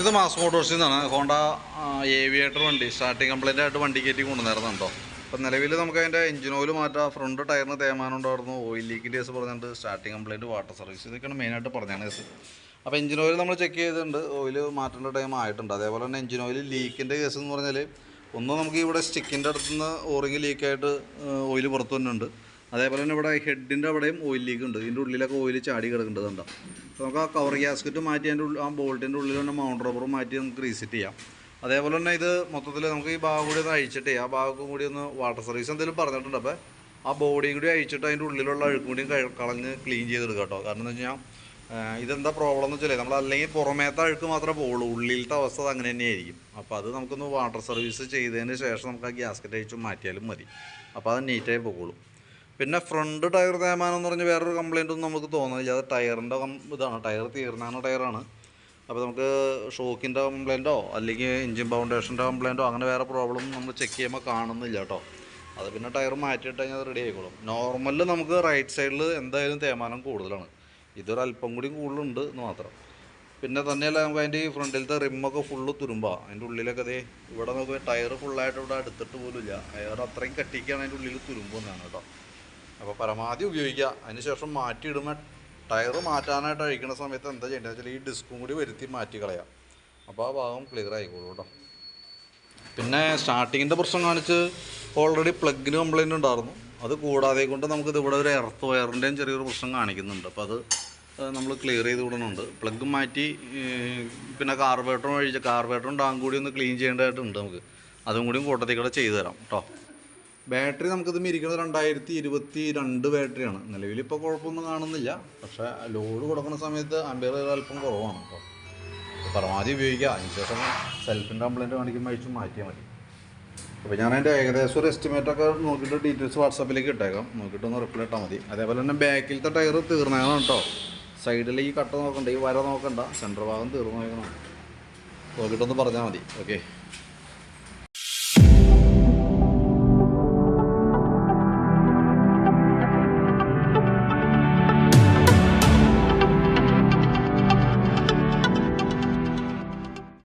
ഇത് മാസ് മോട്ടോഴ്സിൽ നിന്നാണ്. ഹോണ്ട ഏവിയേറ്റർ വണ്ടി സ്റ്റാർട്ടിങ് കംപ്ലൈന്റ് ആയിട്ട് വണ്ടി കയറ്റി കൊണ്ടുവന്നിരുന്നുണ്ടോ അപ്പം നിലവിൽ നമുക്ക് അതിന്റെ എഞ്ചിൻ ഓയിൽ മാറ്റാം ഫ്രണ്ട് ടയറിന് തേമാനം ഉണ്ടായിരുന്നു. ഓയിൽ ലീക്കിന്റെ കേസ് പറഞ്ഞിട്ട് സ്റ്റാർട്ടിങ് കംപ്ലൈന്റ് വാട്ടർ സർവീസ് ഇതൊക്കെയാണ് മെയിനായിട്ട് പറഞ്ഞാണ് കേസ് അപ്പോൾ എഞ്ചിൻ ഓയിൽ നമ്മൾ ചെക്ക് ചെയ്തിട്ടുണ്ട്. ഓയിൽ മാറ്റേണ്ട ടൈം ആയിട്ടുണ്ട്. അതേപോലെ തന്നെ എഞ്ചിൻ ഓയിൽ ലീക്കിന്റെ കേസ് എന്ന് പറഞ്ഞാൽ ഒന്ന് നമുക്ക് ഇവിടെ സ്റ്റിക്കിന്റെ അടുത്തുനിന്ന് ഓറിങ് ലീക്കായിട്ട് ഓയിൽ പുറത്തു വരുന്നുണ്ട് അതേപോലെ തന്നെ ഇവിടെ ഹെഡിന്റെ അവിടെയും ഓയിൽ ലീക്ക് ഉണ്ട്. ഇതിന്റെ ഉള്ളിലൊക്കെ ഓയിൽ ചാടി കിടക്കുന്നുണ്ട് കണ്ടോ? അപ്പോൾ നമുക്ക് ആ കവർ ഗ്യാസ്കറ്റ് മാറ്റി അതിന്റെ ഉള്ളിൽ ആ ബോൾട്ടിന്റെ ഉള്ളിൽ തന്നെ മൗണ്ട് റബ്ബർ മാറ്റി നമുക്ക് റീസെറ്റ് ചെയ്യാം. അതേപോലെ തന്നെ ഇത് മൊത്തത്തിൽ നമുക്ക് ഈ ഭാഗം കൂടി ഒന്ന് അഴിച്ചിട്ട് ആ ഭാഗം കൂടി ഒന്ന് വാട്ടർ സർവീസ് എന്തെങ്കിലും പറഞ്ഞിട്ടുണ്ട്. അപ്പോൾ ആ ബോഡിയും കൂടി അഴിച്ചിട്ട് അതിന്റെ ഉള്ളിലുള്ള അഴുക്കും കഴി- കളഞ്ഞ് ക്ലീൻ ചെയ്തെടുക്കുക കേട്ടോ. കാരണം എന്താ വെച്ചാൽ ഇതെന്താ പ്രോബ്ലം എന്ന് വെച്ചാൽ നമ്മൾ അല്ലെങ്കിൽ പുറമേത്തെ അഴുക്ക് മാത്രമേ പോകുള്ളൂ ഉള്ളിലത്തെ അവസ്ഥ അങ്ങനെ തന്നെയായിരിക്കും അപ്പോൾ അത് നമുക്കൊന്ന് വാട്ടർ സർവീസ് ചെയ്തതിന് ശേഷം നമുക്ക് ആ ഗ്യാസ്കറ്റ് അഴിച്ച് മാറ്റിയാലും മതി. അപ്പോൾ അത് നീറ്റായി പോകുള്ളൂ പിന്നെ ഫ്രണ്ട് ടയർ തേമാനം എന്ന് പറഞ്ഞ് വേറൊരു കംപ്ലൈന്റ് ഒന്നും നമുക്ക് തോന്നുന്നില്ല. അത് ടയറിന്റെ ഇതാണ്. ടയർ തീർന്നാണ് ടയറാണ് അപ്പോൾ നമുക്ക് ഷോക്കിന്റെ കംപ്ലൈന്റോ അല്ലെങ്കിൽ എഞ്ചിൻ ഫൗണ്ടേഷന്റെ കംപ്ലൈന്റോ അങ്ങനെ വേറെ പ്രോബ്ലം നമ്മൾ ചെക്ക് ചെയ്യുമ്പോൾ കാണുന്നില്ല കേട്ടോ അത് പിന്നെ ടയർ മാറ്റിയിട്ട് കഴിഞ്ഞാൽ റെഡി ആയിക്കോളും. നോർമലിൽ നമുക്ക് റൈറ്റ് സൈഡിൽ എന്തായാലും തേമാനം കൂടുതലാണ്. ഇതൊരു അല്പം കൂടി കൂടുതലുണ്ട് എന്ന് മാത്രം. പിന്നെ തന്നെയല്ല നമുക്ക് അതിന്റെ ഈ ഫ്രണ്ടിലത്തെ റിമ്മൊക്കെ ഫുള്ള് തുരുമ്പാ. അതിന്റെ ഉള്ളിലൊക്കെ അതേ ഇവിടെ നമുക്ക് ടയർ ഫുള്ളായിട്ട് ഇവിടെ അടുത്തിട്ട് പോലും ഇല്ല അയാൾ അത്രയും കട്ടിക്കാണ് അതിന്റെ ഉള്ളിൽ തുരുമ്പെന്നാണ് കേട്ടോ അപ്പോൾ പരമാവധി ഉപയോഗിക്കുക. അതിനുശേഷം മാറ്റിയിടുന്ന ടയർ മാറ്റാനായിട്ട് അഴിക്കുന്ന സമയത്ത് എന്താ ചെയ്യേണ്ടത് വെച്ചാൽ ഈ ഡിസ്കും കൂടി വരുത്തി മാറ്റി കളയാം. അപ്പോൾ ആ ഭാഗം ക്ലിയർ ആയിക്കോളൂ കേട്ടോ. പിന്നെ സ്റ്റാർട്ടിങ്ങിന്റെ പ്രശ്നം കാണിച്ച് ഓൾറെഡി പ്ലഗിന് കംപ്ലൈന്റ് ഉണ്ടായിരുന്നു. അത് കൂടാതെ കൊണ്ട് നമുക്കിത് ഇവിടെ ഒരു എർത്ത് വയറിന്റെയും ചെറിയൊരു പ്രശ്നം കാണിക്കുന്നുണ്ട്. അപ്പോൾ അത് നമ്മൾ ക്ലിയർ ചെയ്ത് വിടുന്നുണ്ട്. പ്ലഗ് മാറ്റി പിന്നെ കാർബേറ്ററും ഒഴിച്ച് കാർബേറ്ററും ടാങ്ക് കൂടി ഒന്ന് ക്ലീൻ ചെയ്യേണ്ടതായിട്ടുണ്ട് നമുക്ക്. അതും കൂടിയും കൂട്ടത്തിൽ കൂടെ ചെയ്തു തരാം കേട്ടോ. ബാറ്ററി നമുക്കിത് ഇരിക്കുന്നത് രണ്ടായിരത്തി ഇരുപത്തി രണ്ട് ബാറ്ററിയാണ്. നിലവിൽ ഇപ്പോൾ കുഴപ്പമൊന്നും കാണുന്നില്ല. പക്ഷേ ലോഡ് കൊടുക്കുന്ന സമയത്ത് അമ്പയർ അല്പം കുറവാണ് അപ്പോൾ പരമാവധി ഉപയോഗിക്കുക അതിനുശേഷം സെൽഫിന്റെ കംപ്ലൈന്റ് കാണിക്കുമ്പോൾ അയച്ചു മാറ്റിയാൽ മതി. അപ്പോൾ ഞാൻ അതിന്റെ ഏകദേശം ഒരു എസ്റ്റിമേറ്റൊക്കെ നോക്കിയിട്ട് ഡീറ്റെയിൽസ് വാട്സാപ്പിലേക്ക് ഇട്ടേക്കാം. നോക്കിയിട്ട് ഒന്ന് റിപ്ലൈ ഇട്ടാൽ മതി. അതേപോലെ തന്നെ ബാക്കിലത്തെ ടയർ തീർന്നേക്കണം കേട്ടോ. സൈഡിൽ ഈ കട്ട നോക്കണ്ട ഈ വര നോക്കണ്ട. സെന്റർ ഭാഗം തീർന്നു നോക്കണം നോക്കിയിട്ടൊന്ന് പറഞ്ഞാൽ മതി. ഓക്കെ